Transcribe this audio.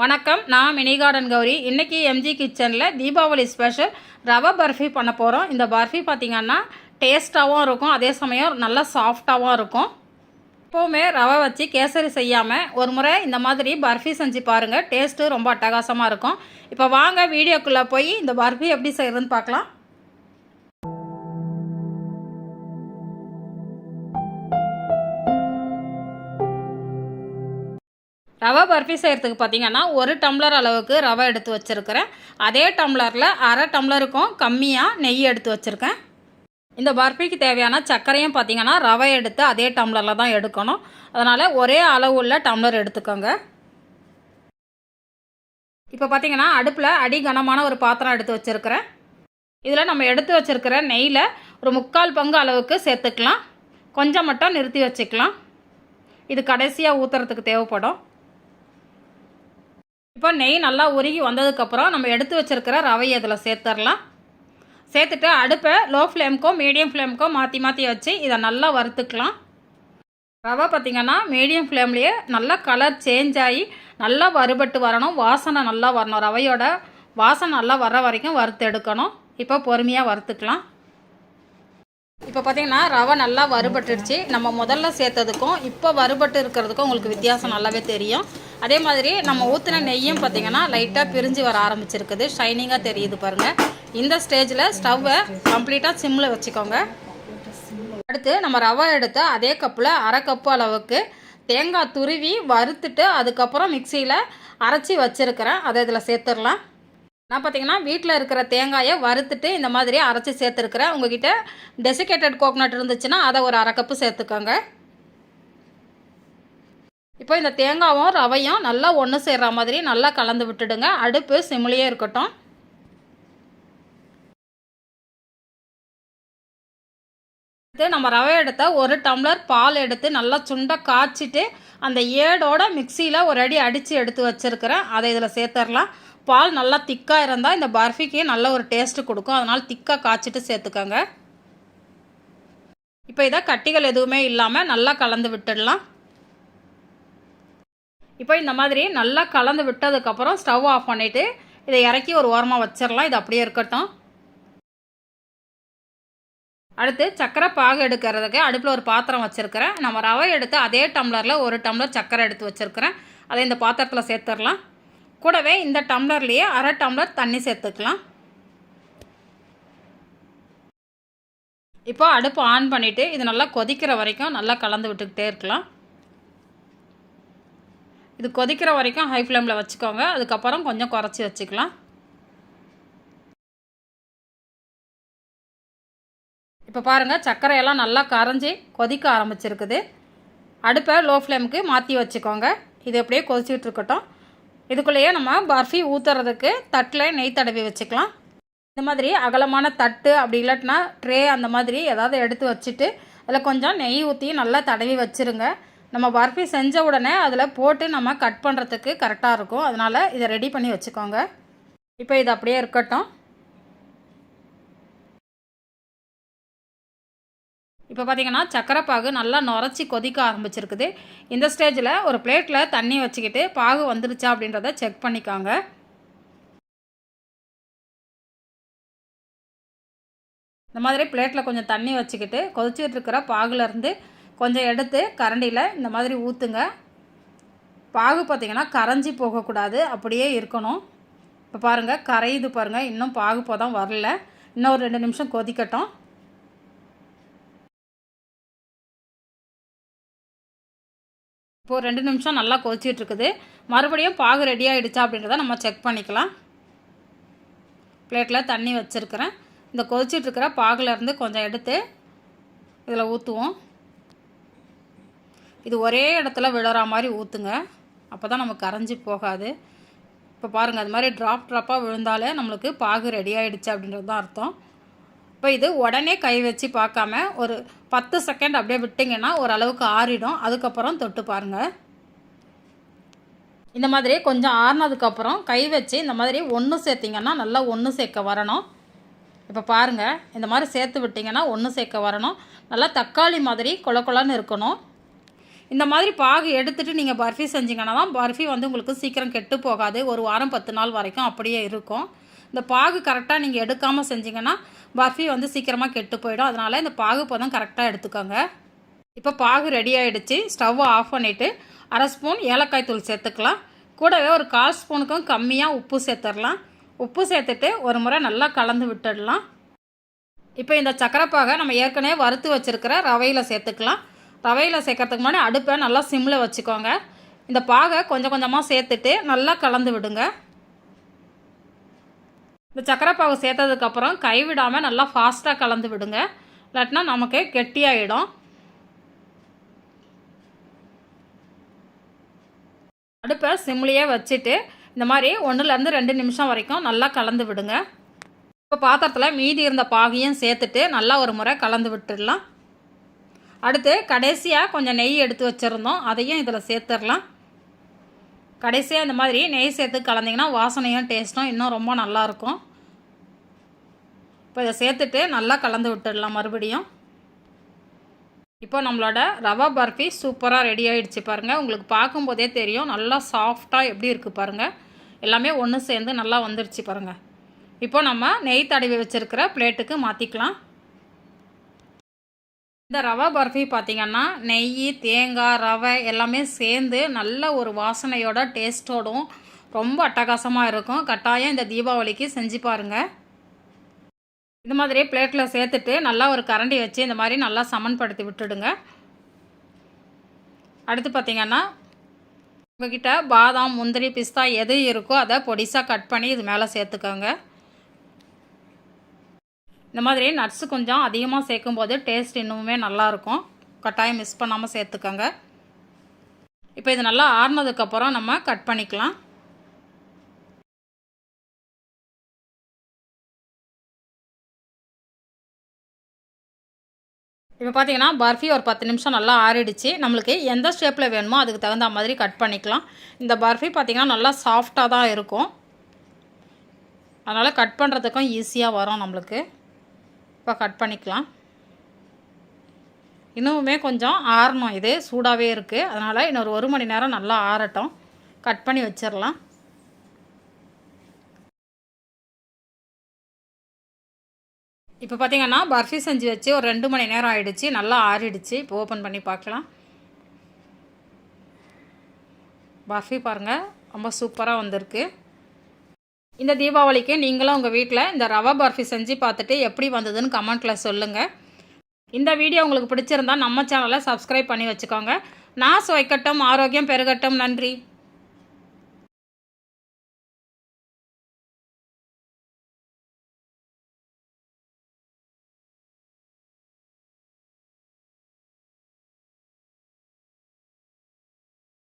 வணக்கம் நான் mini garden Gowri இன்றைக்கி எம்ஜி கிச்சனில் தீபாவளி ஸ்பெஷல் ரவை பர்ஃபி பண்ண போகிறோம் இந்த பர்ஃபி பார்த்திங்கன்னா டேஸ்ட்டாகவும் இருக்கும் அதே சமயம் நல்லா சாஃப்டாகவும் இருக்கும். எப்போவுமே ரவை வச்சு கேசரி செய்யாமல் ஒரு முறை இந்த மாதிரி பர்ஃபி செஞ்சு பாருங்கள் டேஸ்ட்டு ரொம்ப அட்டகாசமாக இருக்கும். இப்போ வாங்க வீடியோக்குள்ளே போய் இந்த பர்ஃபி எப்படி செய்கிறதுன்னு பார்க்கலாம் ரவை பர்ஃபி செய்கிறதுக்கு பார்த்தீங்கன்னா ஒரு டம்ளர் அளவுக்கு ரவை எடுத்து வச்சுருக்கிறேன். அதே டம்ளரில் அரை டம்ளருக்கும் கம்மியாக நெய் எடுத்து வச்சுருக்கேன். இந்த பர்ஃபிக்கு தேவையான சர்க்கரையும் பார்த்தீங்கன்னா ரவை எடுத்து அதே டம்ளரில் தான் எடுக்கணும். அதனால் ஒரே அளவு உள்ள டம்ளர் எடுத்துக்கோங்க. இப்போ பார்த்தீங்கன்னா அடுப்பில் அடி கனமான ஒரு பாத்திரம் எடுத்து வச்சுருக்கிறேன். இதில் நம்ம எடுத்து வச்சுருக்கிற நெய்யில் ஒரு முக்கால் பங்கு அளவுக்கு சேர்த்துக்கலாம். கொஞ்சம் மட்டும் நிறுத்தி வச்சுக்கலாம். இது கடைசியாக ஊற்றுறதுக்கு தேவைப்படும். இப்போ நெய் நல்லா உருகி வந்ததுக்கப்புறம் நம்ம எடுத்து வச்சுருக்கிற ரவையை இதில் சேர்த்துடலாம். சேர்த்துட்டு அடுப்பை லோ ஃப்ளேம்க்கோ மீடியம் ஃப்ளேம்க்கோ மாற்றி மாற்றி வச்சு இதை நல்லா வறுத்துக்கலாம். ரவை பார்த்திங்கன்னா மீடியம் ஃப்ளேம்லேயே நல்லா கலர் சேஞ்ச் ஆகி நல்லா வறுபட்டு வரணும். வாசனை நல்லா வரணும். ரவையோட வாசனை நல்லா வர்ற வரைக்கும் வறுத்து எடுக்கணும். இப்போ பொறுமையாக வறுத்துக்கலாம். இப்போ பார்த்தீங்கன்னா ரவை நல்லா வறுபட்டுருச்சு நம்ம முதல்ல சேர்த்ததுக்கும் இப்போ வறுபட்டு இருக்கிறதுக்கும் உங்களுக்கு வித்தியாசம் நல்லாவே தெரியும். அதே மாதிரி நம்ம ஊற்றின நெய்யும் பார்த்திங்கன்னா லைட்டாக பிரிஞ்சு வர ஆரம்பிச்சிருக்குது. ஷைனிங்காக தெரியுது பாருங்கள் இந்த ஸ்டேஜில் ஸ்டவ்வை கம்ப்ளீட்டாக சிம்மில் வச்சுக்கோங்க. அடுத்து நம்ம ரவை எடுத்து அதே கப்பில் அரை கப்பு அளவுக்கு தேங்காய் துருவி வறுத்துட்டு அதுக்கப்புறம் மிக்சியில் அரைச்சி வச்சுருக்கிறேன். அதை இதில் சேர்த்துடலாம். நான் பார்த்தீங்கன்னா வீட்டில் இருக்கிற தேங்காயை வறுத்துட்டு இந்த மாதிரி அரைச்சி சேர்த்துருக்குறேன். உங்ககிட்ட டெசிகேட்டட் கோகனட் இருந்துச்சுன்னா அதை ஒரு அரை கப்பு சேர்த்துக்கோங்க. இப்போ இந்த தேங்காவும் ரவையும் நல்லா ஒன்று சேர்கிற மாதிரி நல்லா கலந்து விட்டுடுங்க. அடுப்பு சிம்லேயே இருக்கட்டும். அடுத்து நம்ம ரவை எடுத்த ஒரு டம்ளர் பால் எடுத்து நல்லா சுண்டை காய்ச்சிட்டு அந்த ஏடோட மிக்சியில் ஒரு அடி அடித்து எடுத்து வச்சுருக்கிறேன். அதை இதில் சேர்த்துடலாம். பால் நல்லா திக்காக இருந்தால் இந்த பர்ஃபிக்கு நல்ல ஒரு டேஸ்ட்டு கொடுக்கும். அதனால் திக்காக காய்ச்சிட்டு சேர்த்துக்கோங்க. இப்போ இதை கட்டிகள் எதுவுமே இல்லாமல் நல்லா கலந்து விட்டுடலாம். இப்போ இந்த மாதிரி நல்லா கலந்து விட்டதுக்கப்புறம் ஸ்டவ் ஆஃப் பண்ணிவிட்டு இதை இறக்கி ஒரு ஓரமாக வச்சிடலாம். இது அப்படியே இருக்கட்டும். அடுத்து சக்கரை பாகு எடுக்கிறதுக்கு அடுப்பில் ஒரு பாத்திரம் வச்சுருக்கிறேன். நம்ம ரவை எடுத்து அதே டம்ளரில் ஒரு டம்ளர் சக்கரை எடுத்து வச்சுருக்கிறேன். அதை இந்த பாத்திரத்தில் சேர்த்துடலாம். கூடவே இந்த டம்ளர்லேயே அரை டம்ளர் தண்ணி சேர்த்துக்கலாம். இப்போ அடுப்பு ஆன் பண்ணிவிட்டு இது நல்லா கொதிக்கிற வரைக்கும் நல்லா கலந்து விட்டுக்கிட்டே இருக்கலாம். இது கொதிக்கிற வரைக்கும் ஹை ஃப்ளேமில் வச்சுக்கோங்க. அதுக்கப்புறம் கொஞ்சம் குறைச்சி வச்சுக்கலாம். இப்போ பாருங்கள் சர்க்கரையெல்லாம் நல்லா கரைஞ்சி கொதிக்க ஆரம்பிச்சிருக்குது. அடுப்பை லோ ஃப்ளேமுக்கு மாற்றி வச்சுக்கோங்க. இது அப்படியே கொதிச்சுட்டு இருக்கட்டும். இதுக்குள்ளேயே நம்ம பர்ஃபி ஊற்றுறதுக்கு தட்டில் நெய் தடவி வச்சுக்கலாம். இந்த மாதிரி அகலமான தட்டு அப்படி இல்லாட்டினா ட்ரே அந்த மாதிரி ஏதாவது எடுத்து வச்சுட்டு அதில் கொஞ்சம் நெய் ஊற்றி நல்லா தடவி வச்சுருங்க. நம்ம பர்ஃபி செஞ்ச உடனே அதில் போட்டு நம்ம கட் பண்ணுறதுக்கு கரெக்டாக இருக்கும். அதனால் இதை ரெடி பண்ணி வச்சுக்கோங்க. இப்போ இது அப்படியே இருக்கட்டும். இப்போ பார்த்தீங்கன்னா சக்கரை பாகு நல்லா நுரைச்சி கொதிக்க ஆரம்பிச்சிருக்குது. இந்த ஸ்டேஜில் ஒரு பிளேட்டில் தண்ணி வச்சுக்கிட்டு பாகு வந்துருச்சா அப்படின்றத செக் பண்ணிக்கோங்க. இந்த மாதிரி பிளேட்டில் கொஞ்சம் தண்ணி வச்சுக்கிட்டு கொதிச்சிட்டு இருக்கிற பாகுலேருந்து கொஞ்சம் எடுத்து கரண்டியில் இந்த மாதிரி ஊற்றுங்க பாகு பார்த்திங்கன்னா கரைஞ்சி போகக்கூடாது அப்படியே இருக்கணும். இப்போ பாருங்கள் கரையுது பாருங்கள் இன்னும் பாகு போதான் வரல. இன்னும் ஒரு ரெண்டு நிமிஷம் கொதிக்கட்டும். இப்போது ரெண்டு நிமிஷம் நல்லா கொதிச்சிட்ருக்குது மறுபடியும் பாகு ரெடி ஆகிடுச்சா அப்படின்றத நம்ம செக் பண்ணிக்கலாம். பிளேட்டில் தண்ணி வச்சுருக்கிறேன். இந்த கொதிச்சிட்ருக்கிற பாகுலேருந்து கொஞ்சம் எடுத்து இதில் ஊற்றுவோம் இது ஒரே இடத்துல விழுற மாதிரி ஊற்றுங்க அப்போ தான் நமக்கு கரைஞ்சி போகாது. இப்போ பாருங்கள் அது மாதிரி ட்ராப் ட்ராப்பாக விழுந்தாலே நம்மளுக்கு பாகு ரெடி ஆகிடுச்சு அப்படின்றது தான் அர்த்தம். இப்போ இது உடனே கை வச்சு பார்க்காம ஒரு பத்து செகண்ட் அப்படியே விட்டிங்கன்னா ஓரளவுக்கு ஆறிடும். அதுக்கப்புறம் தொட்டு பாருங்கள் இந்த மாதிரி கொஞ்சம் ஆறினதுக்கப்புறம் கை வச்சு இந்த மாதிரி ஒன்று சேர்த்திங்கன்னா நல்லா ஒன்று சேர்க்க வரணும். இப்போ பாருங்கள் இந்த மாதிரி சேர்த்து விட்டிங்கன்னா ஒன்று சேர்க்க வரணும். நல்லா தக்காளி மாதிரி கொல கொலன்னு இருக்கணும். இந்த மாதிரி பாகு எடுத்துகிட்டு நீங்கள் பர்ஃபி செஞ்சீங்கன்னா தான் பர்ஃபி வந்து உங்களுக்கு சீக்கிரம் கெட்டு போகாது. ஒரு வாரம் பத்து நாள் வரைக்கும் அப்படியே இருக்கும். இந்த பாகு கரெக்டாக நீங்கள் எடுக்காமல் செஞ்சிங்கன்னா பர்ஃபி வந்து சீக்கிரமாக கெட்டு போயிடும். அதனால் இந்த பாகு பதம் கரெக்டாக எடுத்துக்கோங்க. இப்போ பாகு ரெடி ஆகிடுச்சு ஸ்டவ்வை ஆஃப் பண்ணிவிட்டு அரை ஸ்பூன் ஏலக்காய் தூள் சேர்த்துக்கலாம். கூடவே ஒரு கால் ஸ்பூனுக்கும் கம்மியாக உப்பு சேர்த்துடலாம். உப்பு சேர்த்துட்டு ஒரு முறை நல்லா கலந்து விட்டுடலாம். இப்போ இந்த சக்கரைப்பாகை நம்ம ஏற்கனவே வறுத்து வச்சுருக்கிற ரவையில் சேர்த்துக்கலாம். ரவையில் சேர்க்கறதுக்கு முன்னாடி அடுப்பை நல்லா சிம்மில் வச்சுக்கோங்க. இந்த பாகை கொஞ்சம் கொஞ்சமாக சேர்த்துட்டு நல்லா கலந்து விடுங்க. இந்த சக்கரைப்பாகு சேர்த்ததுக்கப்புறம் கைவிடாமல் நல்லா ஃபாஸ்ட்டாக கலந்து விடுங்க. இல்லாட்டினா நமக்கு கெட்டியாயிடும். அடுப்பை சிம்லேயே வச்சுட்டு இந்த மாதிரி ஒன்றுலேருந்து ரெண்டு நிமிஷம் வரைக்கும் நல்லா கலந்து விடுங்க. இப்போ பாத்திரத்தில் மீதி இருந்த பாகையும் சேர்த்துட்டு நல்லா ஒரு முறை கலந்து விட்டுடலாம். அடுத்து கடைசியாக கொஞ்சம் நெய் எடுத்து வச்சுருந்தோம். அதையும் இதில் சேர்த்துடலாம். கடைசியாக இந்த மாதிரி நெய் சேர்த்து கலந்திங்கன்னா வாசனையும் டேஸ்ட்டும் இன்னும் ரொம்ப நல்லாயிருக்கும் இப்போ இதை சேர்த்துட்டு நல்லா கலந்து விட்டுடலாம் மறுபடியும். இப்போ நம்மளோட ரவா பர்ஃபி சூப்பராக ரெடி ஆகிடுச்சு பாருங்கள் உங்களுக்கு பார்க்கும்போதே தெரியும். நல்லா சாஃப்டாக எப்படி இருக்குது பாருங்கள் எல்லாமே ஒன்று சேர்ந்து நல்லா வந்துடுச்சு பாருங்கள் இப்போ நம்ம நெய் தடவி வச்சுருக்கிற பிளேட்டுக்கு மாற்றிக்கலாம் இந்த ரவா பர்ஃபி பார்த்திங்கன்னா நெய் தேங்காய் ரவை எல்லாமே சேர்ந்து நல்ல ஒரு வாசனையோட டேஸ்ட்டோடும் ரொம்ப அட்டகாசமாக இருக்கும். கட்டாயம் இந்த தீபாவளிக்கு செஞ்சு பாருங்கள் இந்த மாதிரி பிளேட்டில் சேர்த்துட்டு நல்லா ஒரு கரண்டி வச்சு இந்த மாதிரி நல்லா சமன்படுத்தி விட்டுடுங்க. அடுத்து பார்த்திங்கன்னா உங்ககிட்ட பாதாம் முந்திரி பிஸ்தா எது இருக்கோ அதை பொடிசாக கட் பண்ணி இது மேலே சேர்த்துக்கோங்க. இந்த மாதிரி நட்ஸு கொஞ்சம் அதிகமாக சேர்க்கும்போது டேஸ்ட் இன்னுமே நல்லாயிருக்கும் கட்டாயம் மிஸ் பண்ணாமல் சேர்த்துக்கோங்க. இப்போ இது நல்லா ஆறுனதுக்கப்புறம் நம்ம கட் பண்ணிக்கலாம். இப்போ பார்த்தீங்கன்னா பர்ஃபி ஒரு பத்து நிமிஷம் நல்லா ஆறிடுச்சு. நம்மளுக்கு எந்த ஷேப்பில் வேணுமோ அதுக்கு தகுந்த மாதிரி கட் பண்ணிக்கலாம். இந்த பர்ஃபி பார்த்திங்கன்னா நல்லா சாஃப்டாக தான் இருக்கும். அதனால் கட் பண்ணுறதுக்கும் ஈஸியாக வரும் நம்மளுக்கு. இப்போ கட் பண்ணிக்கலாம். இன்னுமே கொஞ்சம் ஆறணும். இது சூடாகவே இருக்குது அதனால் இன்னொரு ஒரு மணி நேரம் நல்லா ஆறட்டும். கட் பண்ணி வச்சிடலாம் இப்போ பார்த்திங்கன்னா பர்ஃபி செஞ்சு வச்சு ஒரு ரெண்டு மணி நேரம் ஆகிடுச்சு நல்லா ஆறிடுச்சு. இப்போ ஓப்பன் பண்ணி பார்க்கலாம். பர்ஃபி பாருங்கள் ரொம்ப சூப்பராக வந்திருக்கு. இந்த தீபாவளிக்கு நீங்களும் உங்கள் வீட்டில் இந்த ரவா பர்ஃபி செஞ்சு பார்த்துட்டு எப்படி வந்ததுன்னு கமெண்ட்டில் சொல்லுங்கள் இந்த வீடியோ உங்களுக்கு பிடிச்சிருந்தா நம்ம சேனலை சப்ஸ்கிரைப் பண்ணி வச்சுக்கோங்க. நான் சுவைக்கட்டும் ஆரோக்கியம் பெருகட்டும். நன்றி.